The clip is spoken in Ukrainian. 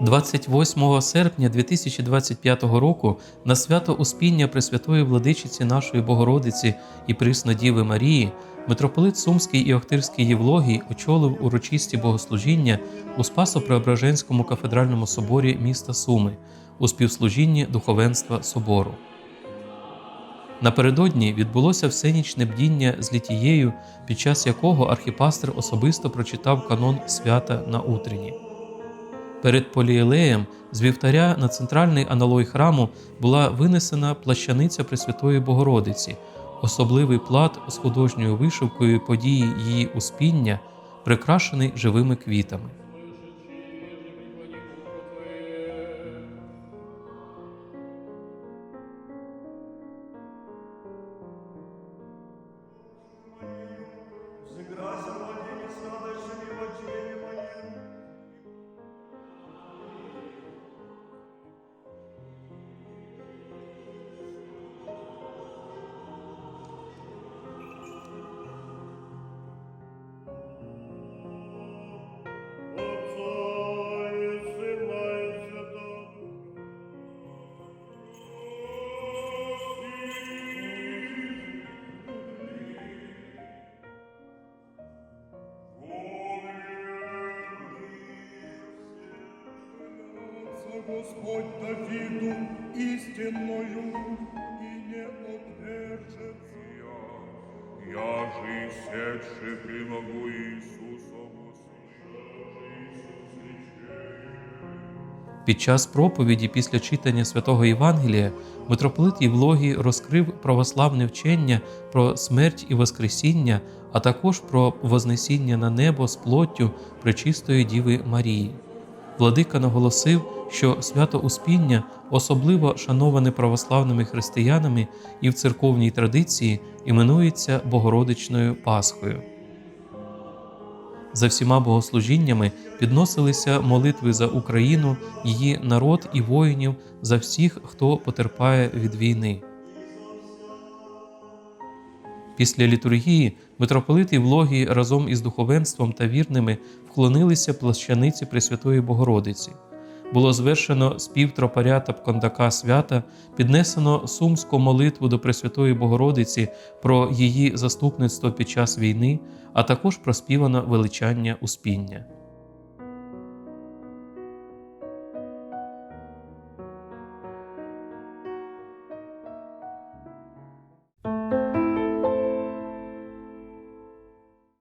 28 серпня 2025 року на свято Успіння Пресвятої владичиці нашої Богородиці і Приснодіви Марії митрополит Сумський і Охтирський Євлогій очолив урочисті богослужіння у Спасо-Преображенському кафедральному соборі міста Суми у співслужінні духовенства собору. Напередодні відбулося всенічне бдіння з літією, під час якого архіпастер особисто прочитав канон свята на утренні. Перед поліелеєм з вівтаря на центральний аналой храму була винесена плащаниця Пресвятої Богородиці, особливий плат з художньою вишивкою події її успіння, прикрашений живими квітами. Господь Давиду истинною и не отвержет я. Я же сетши примогу Иисусову Під час проповіді після читання святого Євангелія митрополит Євлогій розкрив православне вчення про смерть і Воскресіння, а також про вознесіння на небо з плоттю Пречистої Діви Марії. Владика наголосив, що свято Успіння особливо шановане православними християнами і в церковній традиції іменується Богородичною Пасхою. За всіма богослужіннями підносилися молитви за Україну, її народ і воїнів, за всіх, хто потерпає від війни. Після літургії митрополит Євлогій разом із духовенством та вірними вклонилися плащаниці Пресвятої Богородиці. Було звершено спів тропаря та кондака свята, піднесено сумську молитву до Пресвятої Богородиці про її заступництво під час війни, а також проспівано величання успіння.